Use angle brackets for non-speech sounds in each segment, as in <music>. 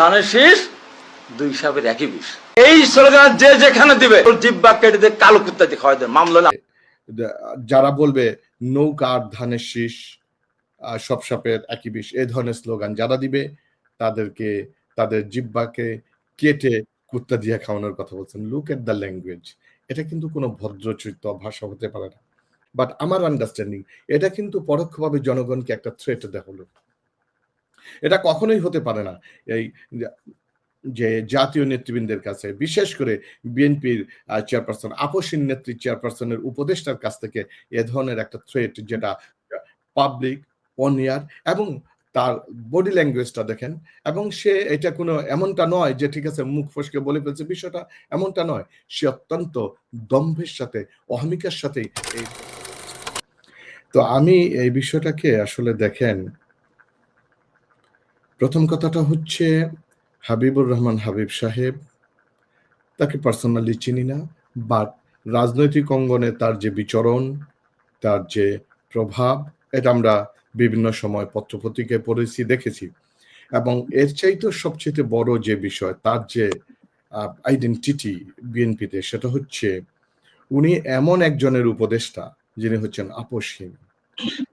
ধানের শীষ, দুই সাপের একই বিষ। এই স্লোগান যে যেখানে দিবে জিব্বা কেটে দিয়ে কালো কুত্তা দিয়ে খাওয়াই দেবে, মামলা যারা বলবে নৌকা আর ধানের শীষ সব সাপের একই বিষ এই ধরনের স্লোগান যারা দিবে, তাদেরকে, তাদের জিব্বাকে কেটে কুত্তা দিয়ে খাওয়ানোর কথা বলছেন। লুক এট দ্য ল্যাঙ্গুয়েজ এটা কিন্তু কোনো ভদ্রচিত্ত ভাষা হতে পারে না। বাট আমার আন্ডারস্ট্যান্ডিং এটা কিন্তু পরোক্ষভাবে জনগণকে একটা থ্রেট দেওয়া এটা কখনোই হতে পারে না। এই যে জাতীয় নেতৃবৃন্দের কাছে, বিশেষ করে বিএনপির চেয়ারপারসন, আপসীন নেত্রী চেয়ারপারসনের উপদেষ্টার কাছ থেকে এ ধরনের একটা থ্রেট যেটা পাবলিক অনিয়ার এবং তার বডি ল্যাঙ্গুয়েজটা দেখেন এবং সে এটা কোনো এমনটা নয় যে ঠিক আছে মুখ ফসকে বলে ফেলছে বিষয়টা, এমনটা নয়। সে অত্যন্ত দম্ভের সাথে, অহমিকার সাথে এই তো আমি এই বিষয়টাকে আসলে দেখেন প্রথম কথাটা হচ্ছে হাবিবুর রহমান হাবিব সাহেব, তাকে পার্সোনালি চিনি না বাট রাজনৈতিক অঙ্গনে তার যে বিচরণ, তার যে প্রভাব, এটা আমরা বিভিন্ন সময় পত্রপত্রিকায় পড়েছি, দেখেছি। এবং এর চাইতে সবচেয়ে বড় যে বিষয়, তার যে আইডেন্টিটি বিএনপিতে, সেটা হচ্ছে উনি এমন একজনের উপদেষ্টা, যিনি হচ্ছেন আপসহীন।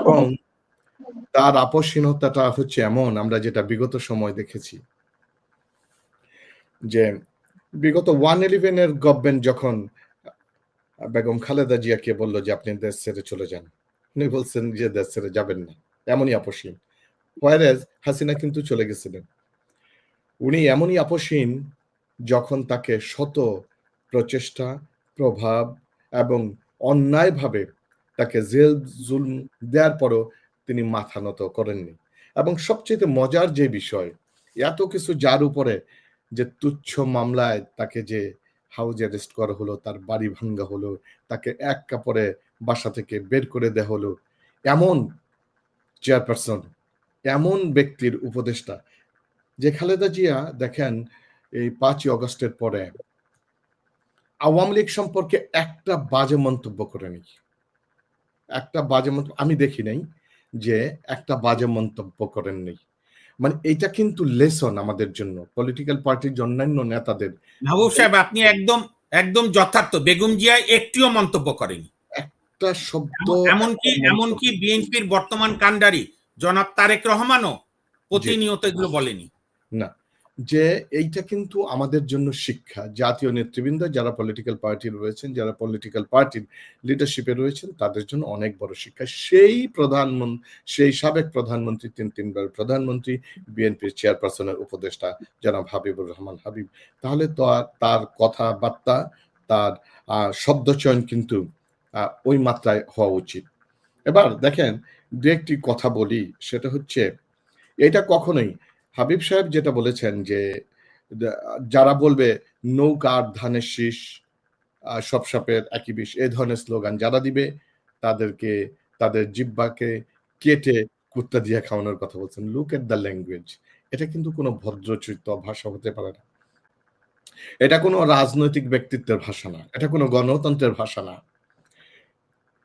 এবং তার আপসহীনতাটা হচ্ছে এমন, আমরা যেটা বিগত সময় দেখেছি। যে বিগত ওয়ান ইলেভেনের গভর্নমেন্ট যখন বেগম খালেদা জিয়াকে বলল যে আপনি দেশ ছেড়ে চলে যান, উনি বলছেন যে দেশ ছেড়ে যাবেন না, এমনই আপসীন ওয়ারেজ হাসিনা কিন্তু চলে গেছিলেন। উনি এমনই আপসীন যখন তাকে শত প্রচেষ্টা, প্রভাব এবং অন্যায়ভাবে তাকে জেল, জুলম দেওয়ার পরও তিনি মাথা নত করেননি। এবং সবচেয়ে মজার যে বিষয়, এত কিছু যার উপরে যে তুচ্ছ মামলায় তাকে যে হাউস অ্যারেস্ট করা হলো, তার বাড়ি ভাঙ্গা হলো, তাকে এক কাপড়ে বাসা থেকে বের করে দেওয়া হলো, এমন চেয়ারপারসন এমন ব্যক্তির উপদেষ্টা, যে খালেদা জিয়া দেখেন এই পাঁচই অগস্টের পরে আওয়ামী লীগ সম্পর্কে একটা বাজে মন্তব্য করেনি। একটা বাজে মন্তব্য, আমি দেখি নাই যে একটা বাজে মন্তব্য করেননি মানে এটা কিন্তু লেসন আমাদের জন্য। পলিটিক্যাল পার্টির অন্যান্য নেতাদের। মাহবুব সাহেব আপনি একদম একদম যথার্থ। বেগম জিয়া একটিও মন্তব্য করেনি। একটা শব্দ এমনকি এমনকি বিএনপির বর্তমান কাণ্ডারি জনাব তারেক রহমানও প্রতিনিয়ত এগুলো বলেনি। না। যে এইটা কিন্তু আমাদের জন্য শিক্ষা। জাতীয় নেতৃবৃন্দ যারা পলিটিক্যাল পার্টি রয়েছেন, যারা পলিটিক্যাল পার্টির লিডারশিপে রয়েছেন, তাদের জন্য অনেক বড় শিক্ষা। সেই প্রধানমন্ত্রী সেই সাবেক প্রধানমন্ত্রী তিন, তিনবার প্রধানমন্ত্রী, বিএনপির চেয়ারপারসনের উপদেষ্টা জনাব হাবিবুর রহমান হাবিব। তাহলে তো তার কথাবার্তা, তার শব্দচয়ন কিন্তু ওই মাত্রায় হওয়া উচিত। এবার দেখেন, দু একটি কথা বলি, সেটা হচ্ছে, এটা কখনোই হাবিব সাহেব যেটা বলেছেন যে যারা বলবে নৌকা আর ধানের শীষ সব সাপের একই বিষ, এ ধরনের স্লোগান যারা দিবে, তাদেরকে, তাদের জিব্বাকে কেটে কুত্তা দিয়ে খাওয়ানোর কথা বলছেন। লুক এট দ্য ল্যাঙ্গুয়েজ এটা কিন্তু কোনো ভদ্রচিত্ত ভাষা হতে পারে না। এটা কোনো রাজনৈতিক ব্যক্তিত্বের ভাষা না। এটা কোনো গণতন্ত্রের ভাষা না।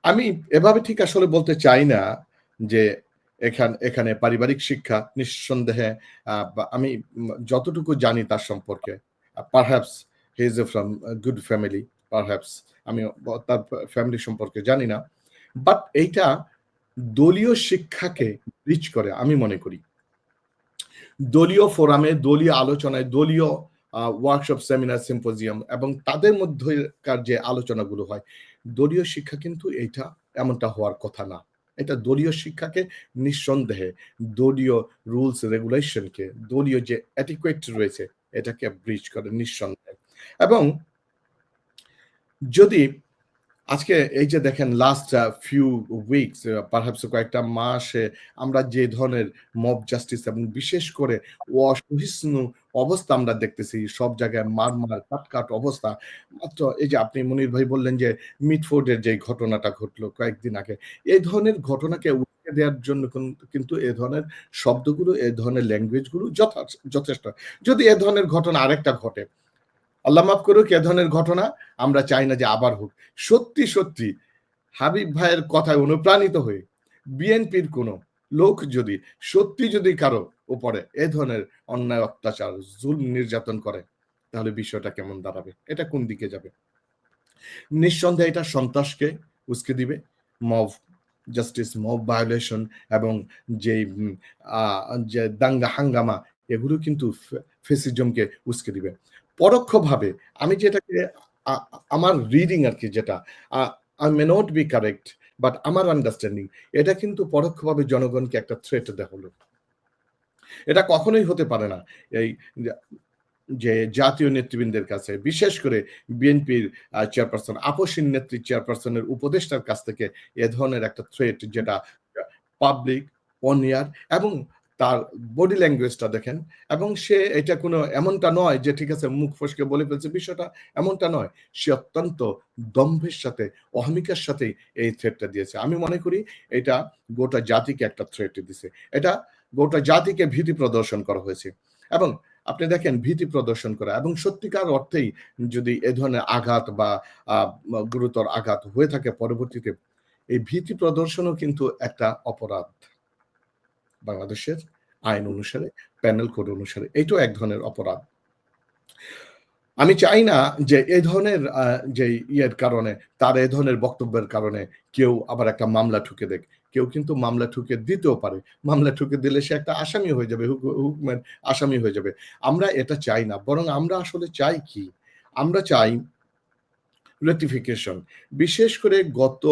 আমি এভাবে ঠিক আসলে বলতে চাই না যে এখান, এখানে পারিবারিক শিক্ষা নিঃসন্দেহে আমি যতটুকু জানি তার সম্পর্কে perhaps he is a from good family perhaps আমি তার ফ্যামিলি সম্পর্কে জানি না বাট এইটা দলীয় শিক্ষাকে রিচ করে, আমি মনে করি। দলীয় ফোরামে, দলীয় আলোচনায়, দলীয় ওয়ার্কশপ সেমিনার সিম্পোজিয়াম এবং তাদের মধ্যেকার যে আলোচনাগুলো হয়, দলীয় শিক্ষা কিন্তু এইটা এমনটা হওয়ার কথা না। এটা দলীয় শিক্ষাকে নিঃসন্দেহে দলীয় রুলস রেগুলেশনকে দলীয় যে অ্যাটিকুয়েট রয়েছে, এটাকে ব্রিজ করে নিঃসন্দেহে। এবং যদি আজকে এই যে দেখেন লাস্ট ফিউ উইকস পারহাপস কয়েকটা মাসে আমরা যে ধরনের মব জাস্টিস এবং বিশেষ করে অসহিষ্ণু অবস্থা আমরা দেখতেছি, সব জায়গায় মার মার কাটকাট অবস্থা। মাত্র এই যে আপনি মনির ভাই বললেন যে মিটফোর্ডের যে ঘটনাটা ঘটলো কয়েকদিন আগে এই ধরনের ঘটনাকে উঠিয়ে দেওয়ার জন্য কিন্তু এ ধরনের শব্দগুলো, এ ধরনের ল্যাঙ্গুয়েজগুলো যথেষ্ট। যদি এ ধরনের ঘটনা আরেকটা ঘটে, আল্লাহ মাফ করুক, এ ধরনের ঘটনা আমরা চাই না যে আবার হোক। সত্যি সত্যি, হাবিব ভাইয়ের কথায় অনুপ্রাণিত হয়ে, বিএনপির কোনো লোক যদি, সত্যি যদি কারও উপরে। এ ধরনের অন্যায়, অত্যাচার, জুল নির্যাতন করে, তাহলে বিষয়টা কেমন দাঁড়াবে? এটা কোন দিকে যাবে? নিঃসন্দেহে এটা সন্ত্রাসকে উস্কে দিবে। মব জাস্টিস মব ভায়োলেশন এবং যে যে দাঙ্গা, হাঙ্গামা, এগুলো কিন্তু ফেসিজমকে উস্কে দিবে। পরোক্ষভাবে আমি যেটাকে আমার রিডিং আর কি যেটা I may not be correct but আমার আন্ডারস্ট্যান্ডিং এটা কিন্তু পরোক্ষভাবে জনগণকে একটা থ্রেট হলো এটা কখনোই হতে পারে না। এই যে জাতীয় নেতৃবৃন্দের কাছে, বিশেষ করে বিএনপির চেয়ারপারসন, আপসীন নেত্রী চেয়ারপারসনের উপদেষ্টার কাছ থেকে এ ধরনের একটা থ্রেট যেটা পাবলিক অনিয়ার এবং তার বডি ল্যাঙ্গুয়েজটা দেখেন এবং সে এটা কোনো এমনটা নয় যে ঠিক আছে মুখ ফসকে বলে ফেলছে বিষয়টা, এমনটা নয়। সে অত্যন্ত দম্ভের সাথে, অহমিকার সাথে এই থ্রেটটা দিয়েছে। আমি মনে করি এটা গোটা জাতিকে একটা থ্রেট দিছে। এটা গোটা জাতিকে ভীতি প্রদর্শন করা হয়েছে। এবং আপনি দেখেন ভীতি প্রদর্শন করা। এবং সত্যিকার অর্থেই যদি এ ধরনের আঘাত বা গুরুতর আঘাত হয়ে থাকে পরবর্তীতে, এই ভীতি প্রদর্শনও কিন্তু একটা অপরাধ। বাংলাদেশের আইন অনুসারে, প্যানেল কোড অনুসারে এইটাও এক ধরনের অপরাধ। আমি চাই না যে এই ধরনের যে ইয়ের কারণে, তার এই ধরনের বক্তব্যের কারণে কেউ আবার একটা মামলা ঠুকে দেখ কেউ কিন্তু মামলা ঠুকে দিতেও পারে। মামলা ঠুকে দিলে সে একটা আসামি হয়ে যাবে, হুক- হুকমের আসামি হয়ে যাবে। আমরা এটা চাই না, বরং আমরা আসলে চাই কি? আমরা চাই রেটিফিকেশন বিশেষ করে গত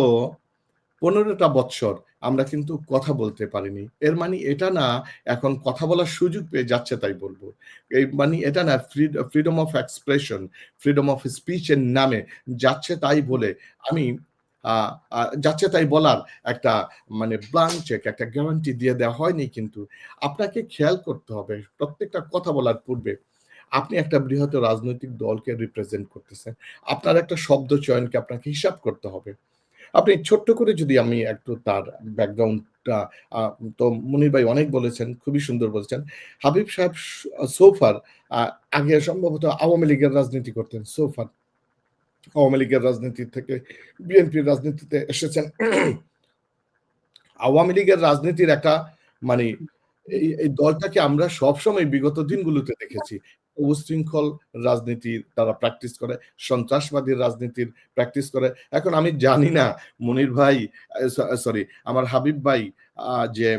পনেরোটা বৎসর আমরা কিন্তু কথা বলতে পারিনি। এর মানে এটা না, এখন কথা বলার সুযোগ পেয়ে যাচ্ছে তাই বলব। এই মানে এটা না freedom of expression freedom of স্পিচের নামে যাচ্ছে তাই বলে আমি যাচ্ছে তাই বলার একটা মানে ব্লাঙ্ক চেক একটা গ্যারান্টি দিয়ে দেওয়া হয়নি কিন্তু আপনাকে খেয়াল করতে হবে প্রত্যেকটা কথা বলার পূর্বে আপনি একটা বৃহৎ রাজনৈতিক দলকে রিপ্রেজেন্ট করতেছেন। আপনার একটা শব্দ চয়নকে আপনাকে হিসাব করতে হবে। আপনি ছোট্ট করে যদি আমি একটু তার ব্যাকগ্রাউন্ডটা তো মনির ভাই অনেক বলেছেন, খুবই সুন্দর বলেছেন। হাবিব সাহেব সোফার আগে সম্ভবত আওয়ামী লীগের রাজনীতি করতেন সোফার আওয়ামী লীগের রাজনীতি থেকে, বিএনপির রাজনীতিতে এসেছেন। আওয়ামী লীগের রাজনীতির একটা মানে এই এই দলটাকে আমরা সবসময় বিগত দিনগুলোতে দেখেছি। উশৃঙ্খল রাজনীতি তারা প্র্যাকটিস করে সন্ত্রাসবাদীর রাজনীতির প্র্যাকটিস করে। এখন আমি জানি না, মনির ভাই সরি আমার হাবিব ভাই যে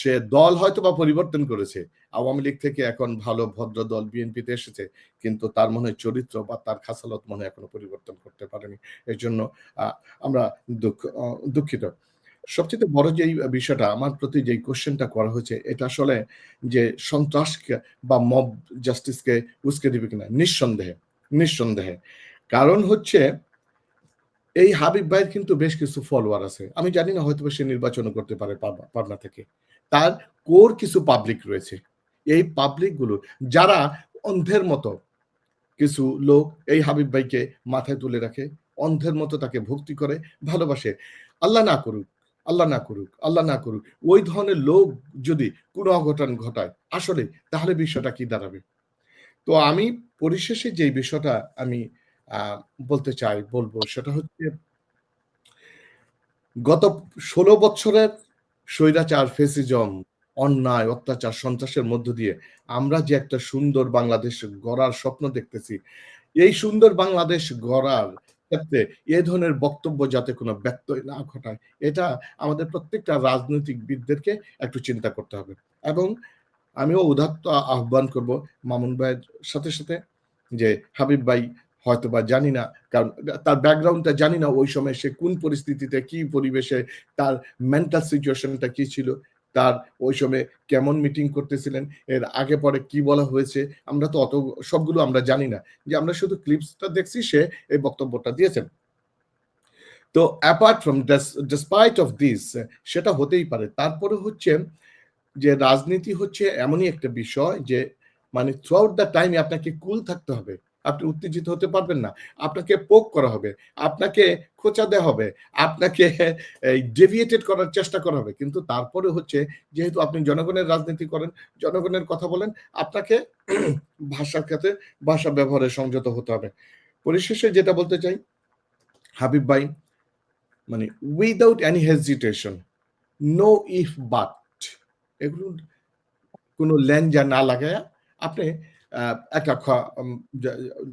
সে দল হয়তো বা পরিবর্তন করেছে। আওয়ামী লীগ থেকে এখন ভালো, ভদ্র দল বিএনপিতে এসেছে, কিন্তু তার মনে হয় চরিত্র বা তার খাসালত মনে এখনও পরিবর্তন করতে পারেনি। এর জন্য আমরা দুঃখ দুঃখিত। সবচেয়ে বড় যেই বিষয়টা, আমার প্রতি যেই কোশ্চেনটা করা হয়েছে, এটা আসলে যে সন্ত্রাসকে বা মব জাস্টিসকে উস্কে দিবে কিনা, নিঃসন্দেহে নিঃসন্দেহে। কারণ হচ্ছে এই হাবিব ভাইয়ের কিন্তু বেশ কিছু ফলোয়ার আছে। আমি জানি না হয়তো সে নির্বাচন করতে পারে পাবনা- থেকে। তার কোর কিছু পাবলিক রয়েছে। এই পাবলিকগুলো, যারা অন্ধের মতো কিছু লোক এই হাবিব ভাইকে মাথায় তুলে রাখে, অন্ধের মতো তাকে ভক্তি করে, ভালোবাসে। আল্লাহ না করুক, আল্লাহ না করুক, আল্লাহ না করুক, ওই ধরনের লোক যদি কোনো অঘটন ঘটায়, আসলে তাহলে বিষয়টা কি দাঁড়াবে? তো আমি পরিশেষে যে বিষয়টা আমি বলতে চাই, বলব। সেটা হচ্ছে, গত ষোলো বছরের স্বৈরাচার, ফেসিজম, অন্যায়, অত্যাচার, সন্ত্রাসের মধ্য দিয়ে আমরা যে একটা সুন্দর বাংলাদেশ গড়ার স্বপ্ন দেখতেছি, এই সুন্দর বাংলাদেশ গড়ার ক্ষেত্রে এ ধরনের বক্তব্য যাতে কোনো ব্যত্যয় না ঘটায়, এটা আমাদের প্রত্যেকটা রাজনৈতিক বিদদেরকে একটু চিন্তা করতে হবে। এবং আমিও উদাত্ত আহ্বান করব মামুন ভাইয়ের সাথে সাথে যে হাবিব ভাই হয়তো বা জানি না, কারণ তার ব্যাকগ্রাউন্ডটা জানি না ওই সময় সে কোন পরিস্থিতিতে, কি পরিবেশে, তার মেন্টাল সিচুয়েশনটা কি ছিল, তার ওই সময় কেমন মিটিং করতেছিলেন, এর আগে পরে কি বলা হয়েছে, আমরা তো অত সবগুলো আমরা জানি না। যে আমরা শুধু ক্লিপসটা দেখছি, সে এই বক্তব্যটা দিয়েছেন। তো apart from despite of this সেটা হতেই পারে। তারপরে হচ্ছে যে রাজনীতি হচ্ছে এমনই একটা বিষয় যে মানে থ্রু আউট দ্য টাইম আপনাকে কুল থাকতে হবে। আপনি উত্তেজিত হতে পারবেন না। আপনাকে পোক করা হবে, আপনাকে খোঁচা দেওয়া হবে, আপনাকে <laughs> ডেভিয়েটেড করার চেষ্টা করা হবে। কিন্তু তারপরে হচ্ছে, যেহেতু আপনি জনগণের রাজনীতি করেন, জনগণের কথা বলেন, আপনাকে <clears throat> ভাষার ক্ষেত্রে ভাষা ব্যবহারে সংযত হতে হবে। পরিশেষে যেটা বলতে চাই, হাবিব ভাই মানে without any hesitation no if but এগুলো কোনো ল্যাঞ্জা না লাগায়া আপনি যা-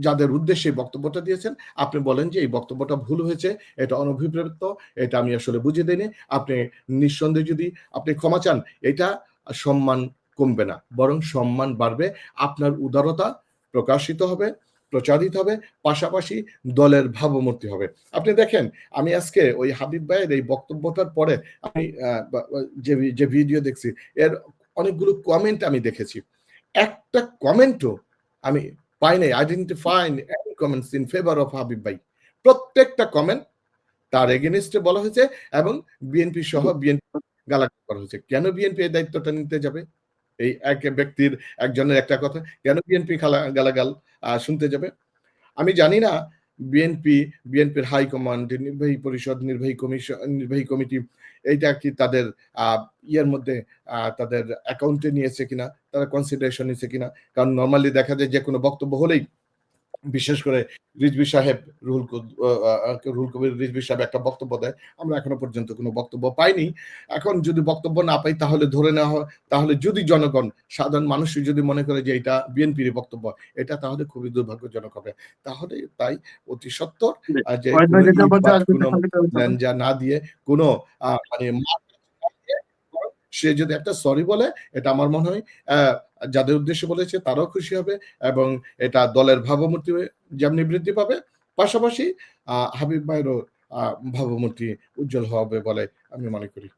যাদের উদ্দেশ্যে এই বক্তব্যটা দিয়েছেন, আপনি বলেন যে এই বক্তব্যটা ভুল হয়েছে, এটা অনভিপ্রেত এটা আমি আসলে বুঝে দিইনি। আপনি নিঃসন্দেহে যদি আপনি ক্ষমা চান, এটা সম্মান কমবে না, বরং সম্মান বাড়বে, আপনার উদারতা প্রকাশিত হবে, প্রচারিত হবে, পাশাপাশি দলের ভাবমূর্তি হবে। আপনি দেখেন, আমি আজকে ওই হাবিব ভাইয়ের এই বক্তব্যটার পরে আমি যে যে ভিডিও দেখছি, এর অনেকগুলো কমেন্ট আমি দেখেছি। একটা কমেন্টও আমি পাই নাই identify comments in favour of Habib ভাই। প্রত্যেকটা কমেন্ট তার এগেনিস্টে বলা হয়েছে এবং বিএনপি সহ বিএনপি গালাগাল করা হয়েছে। কেন বিএনপি এই দায়িত্বটা নিতে যাবে? এই এক ব্যক্তির একজনের একটা কথা কেন বিএনপি গালাগাল আহ, শুনতে যাবে? আমি জানি না বিএনপি বিএনপির হাইকমান্ড নির্বাহী পরিষদ, নির্বাহী কমিশন নির্বাহী কমিটি এইটা কি তাদের ইয়ের মধ্যে তাদের অ্যাকাউন্টে নিয়েছে কিনা, তারা কনসিডারেশন নিয়েছে কিনা? কারণ নর্মালি দেখা যায় যে কোনো বক্তব্য হলেই বিশেষ করে রিজভি সাহেব রুহুল রুহুল কবির রিজভি সাহেব একটা বক্তব্য দেয়। আমরা এখনও পর্যন্ত কোনো বক্তব্য পাইনি। এখন যদি বক্তব্য না পাই তাহলে ধরে নেওয়া হয় তাহলে যদি জনগণ সাধারণ মানুষ যদি মনে করে যে এটা বিএনপির বক্তব্য এটা তাহলে খুবই দুর্ভাগ্যজনক হবে। তাহলে তাই অতি সত্তর যে না দিয়ে কোনো মানে সে যদি একটা সরি বলে এটা আমার মনে হয় আহ, যাদের উদ্দেশ্যে বলেছে তারাও খুশি হবে এবং এটা দলের ভাবমূর্তি যেমনি বৃদ্ধি পাবে, পাশাপাশি হাবিব ভাইয়েরও ভাবমূর্তি উজ্জ্বল হবে বলে আমি মনে করি।